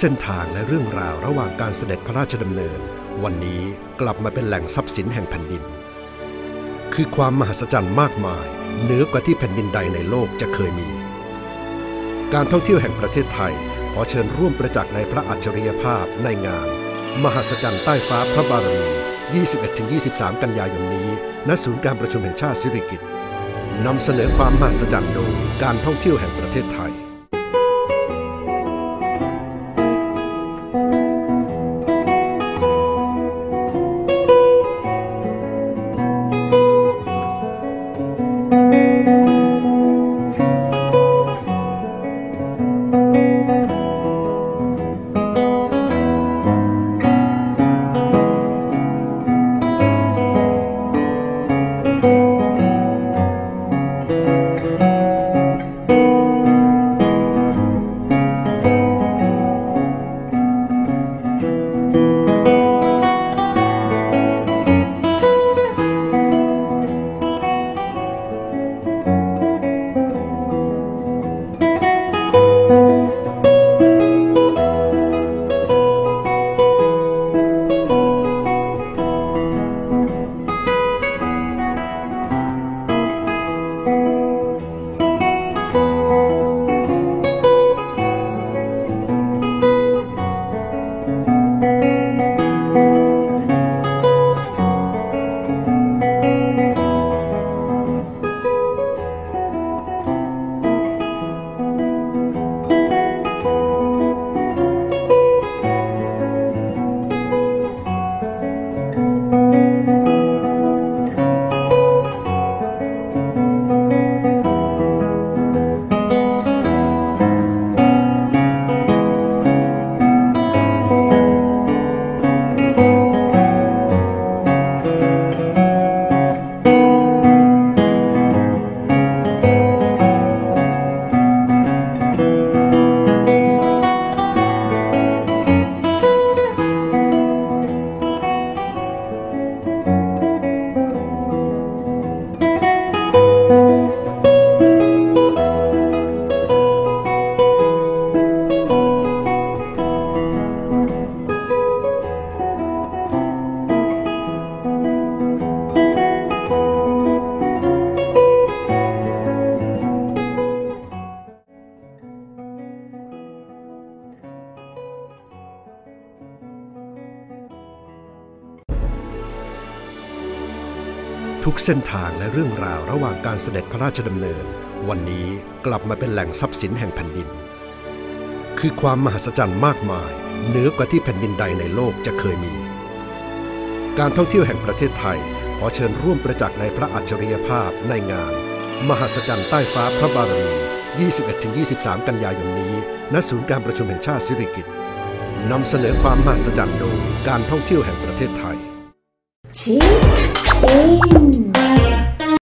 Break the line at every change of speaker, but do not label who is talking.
เส้นทางและเรื่องราวระหว่างการเสด็จพระราชดำเนิน วันนี้กลับมาเป็นแหล่งทรัพย์สินแห่งแผ่นดิน คือความมหัศจรรย์มากมาย เหนือกว่าที่แผ่นดินใดในโลกจะเคยมี การท่องเที่ยวแห่งประเทศไทย ขอเชิญร่วมประจักษ์ในพระอัจฉริยภาพในงาน มหัศจรรย์ใต้ฟ้าพระบารมี 21-23 กันยายนนี้ ณ ศูนย์การประชุมแห่งชาติสิริกิติ์นำเสนอความมหัศจรรย์โดยการท่องเที่ยวแห่งประเทศไทย thank you ทุกเส้นทางและเรื่องราวระหว่างการเสด็จพระราชดำเนิน วันนี้กลับมาเป็นแหล่งทรัพย์สินแห่งแผ่นดิน คือความมหัศจรรย์มากมายเหนือกว่าที่แผ่นดินใดในโลกจะเคยมี การท่องเที่ยวแห่งประเทศไทย ขอเชิญร่วมประจักษ์ในพระอัจฉริยภาพในงาน มหัศจรรย์ใต้ฟ้าพระบารมี 21-23 กันยายนนี้ณศูนย์การประชุมแห่งชาติสิริกิติ์นำเสนอความมหัศจรรย์โดยการท่องเที่ยวแห่งประเทศไทย
G N.